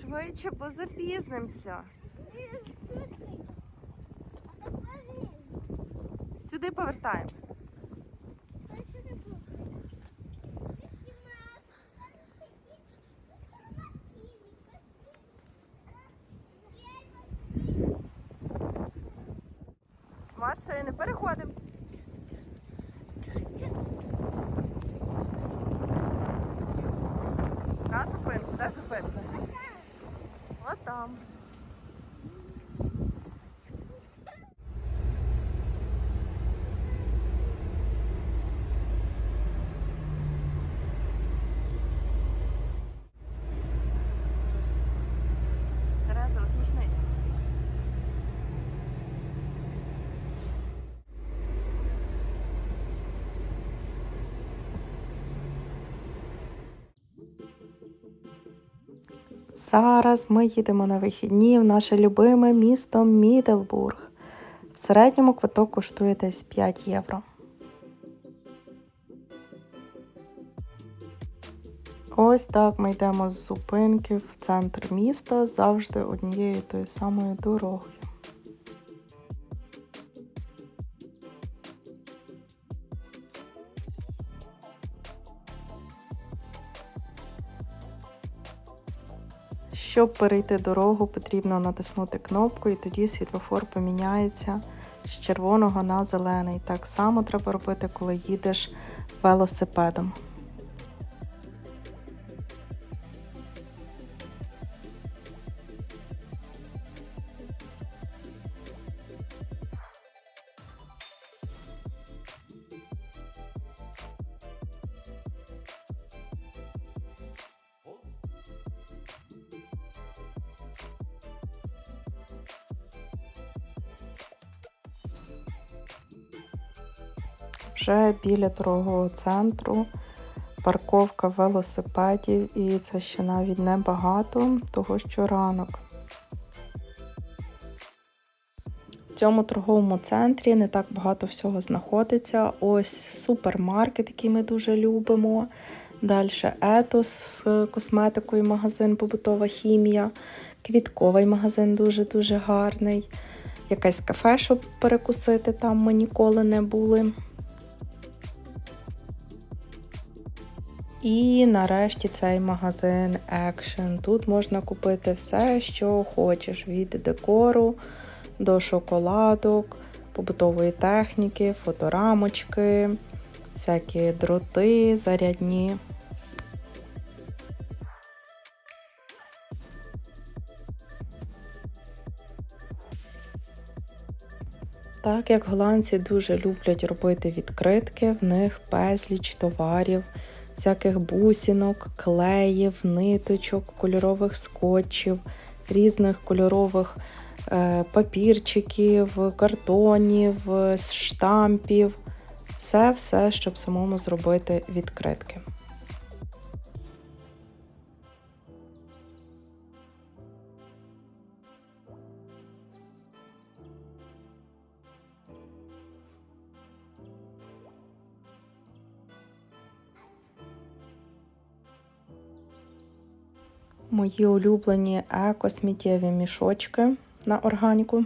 Швидше, бо запізнимося. Сюди повертаємо. Машини, переходимо. На зупинку, де зупинка? От там. Тереза, Зараз ми їдемо на вихідні в наше любиме місто Міделбург. В середньому квиток коштує десь 5 євро. Ось так ми йдемо з зупинки в центр міста завжди однією тою самою дорогою. Щоб перейти дорогу, потрібно натиснути кнопку, і тоді світлофор поміняється з червоного на зелений. Так само треба робити, коли їдеш велосипедом. Вже біля торгового центру парковка велосипедів, і це ще навіть не багато, того що ранок. В цьому торговому центрі не так багато всього знаходиться. Ось супермаркет, який ми дуже любимо. Далі етос з косметикою, магазин побутова хімія, квітковий магазин дуже-дуже гарний. Якесь кафе, щоб перекусити, там ми ніколи не були. І нарешті цей магазин Action. Тут можна купити все, що хочеш: від декору до шоколадок, побутової техніки, фоторамочки, всякі дроти, зарядні. Так як голландці дуже люблять робити відкритки, в них безліч товарів, всяких бусинок, клеїв, ниточок, кольорових скотчів, різних кольорових е, папірчиків, картонів, е, штампів. Все-все, щоб самому зробити відкритки. Мої улюблені еко-сміттєві мішочки на органіку.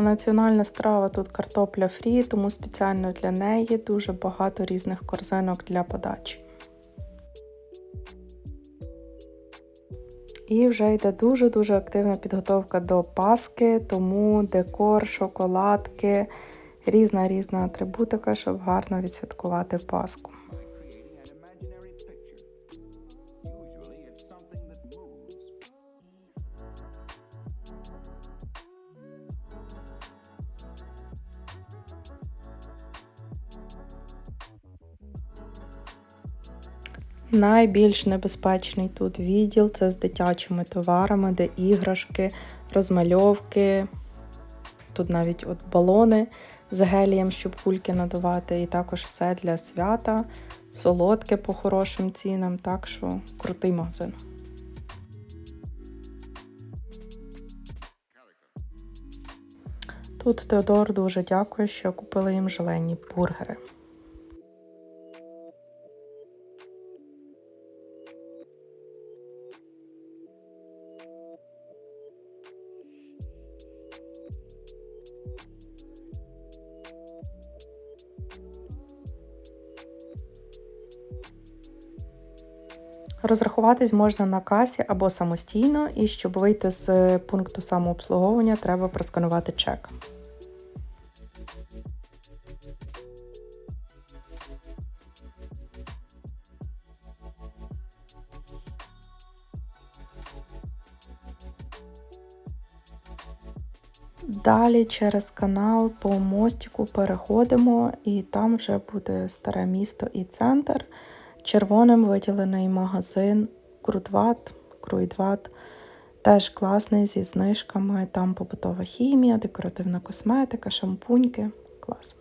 Національна страва тут картопля фрі, тому спеціально для неї дуже багато різних корзинок для подачі. І вже йде дуже-дуже активна підготовка до Паски, тому декор, шоколадки, різна різна атрибутика, щоб гарно відсвяткувати Пасху. Найбільш небезпечний тут відділ це з дитячими товарами, де іграшки, розмальовки. тут навіть от балони з гелієм, щоб кульки надавати, і також все для свята, солодке по хорошим цінам. Так що крутий магазин. Тут Теодор дуже дякує, що купили їм желені бургери. Розрахуватись можна на касі або самостійно, і щоб вийти з пункту самообслуговування, треба просканувати чек. Далі через канал по мостику переходимо, і там вже буде старе місто і центр. Червоним виділений магазин Крутват, Круйдват. Теж класний зі знижками. Там побутова хімія, декоративна косметика, шампуньки. Клас.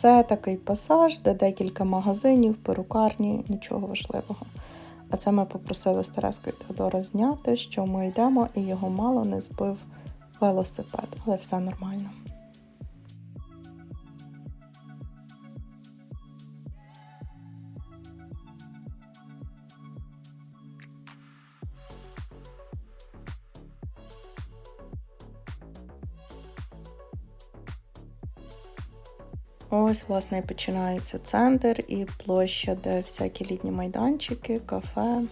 Це такий пасаж, де декілька магазинів, перукарні, нічого важливого. А це ми попросили з Терескою Теодора зняти, що ми йдемо, і його мало не збив велосипед, але все нормально. Ось, власне, і починається центр і площа, де всякі літні майданчики, кафе.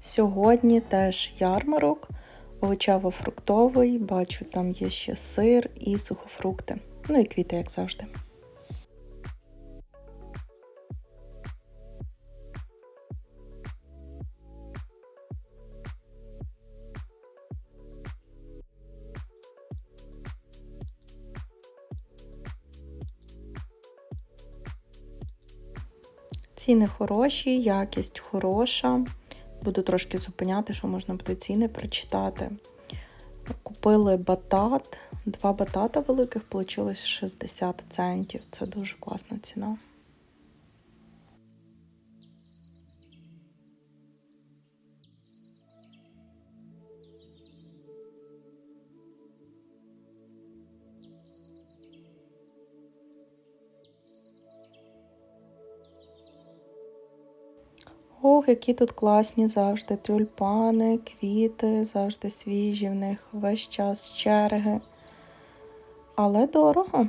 Сьогодні теж ярмарок овочево-фруктовий, бачу, там є ще сир і сухофрукти. Ну і квіти, як завжди. Ціни хороші, якість хороша. Буду трошки зупиняти, що можна буде ціни прочитати. Купили батат. Два батата великих вийшло 60 центів. Це дуже класна ціна. Ох, які тут класні завжди тюльпани, квіти, завжди свіжі в них весь час черги. Але дорого.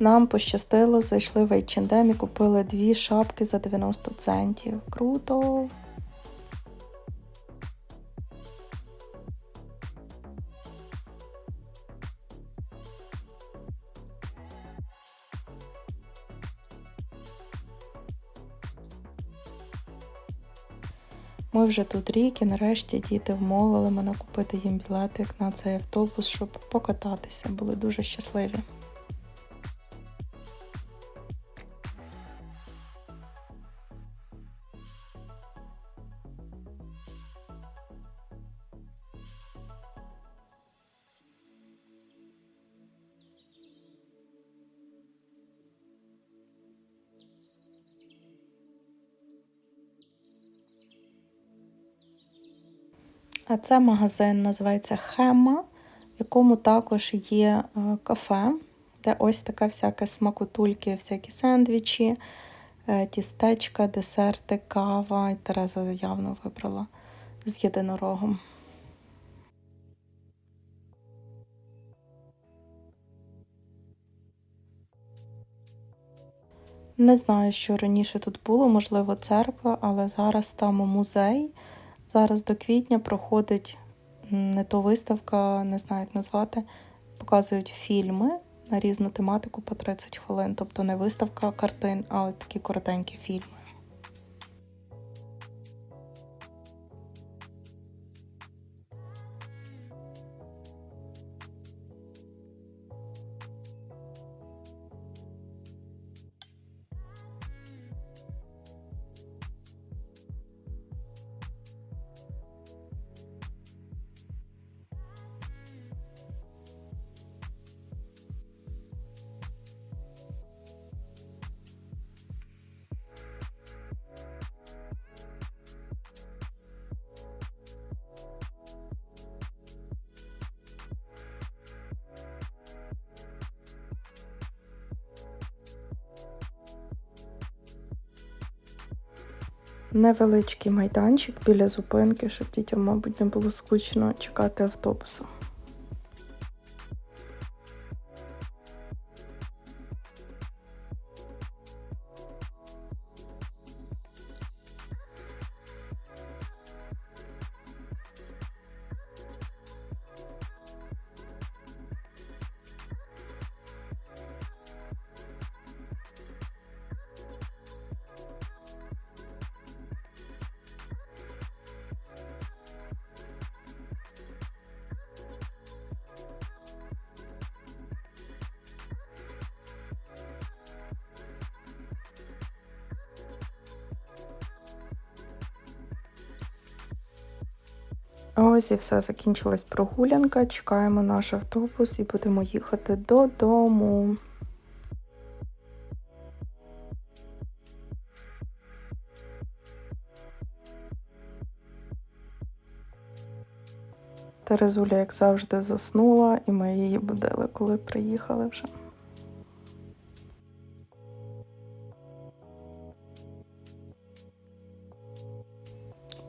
Нам пощастило, зайшли в H&M і купили дві шапки за 90 центів. Круто! Ми вже тут рік і нарешті діти вмовили мене купити їм білетик на цей автобус, щоб покататися. Були дуже щасливі. А це магазин називається Хема, в якому також є е, кафе, де ось таке всяке смакотульки, всякі сендвічі, е, тістечка, десерти, кава. І Тереза явно вибрала з єдинорогом. Не знаю, що раніше тут було, можливо, церква, але зараз там музей. Зараз до квітня проходить не то виставка, не знаю, як назвати. Показують фільми на різну тематику по 30 хвилин. Тобто не виставка картин, а от такі коротенькі фільми. Невеличкий майданчик біля зупинки, щоб дітям, мабуть, не було скучно чекати автобуса. Ось і все, закінчилась прогулянка. Чекаємо наш автобус і будемо їхати додому. Терезуля, як завжди, заснула, і ми її будили, коли приїхали вже.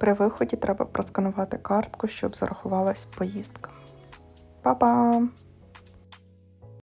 При виході треба просканувати картку, щоб зарахувалась поїздка. Па-па!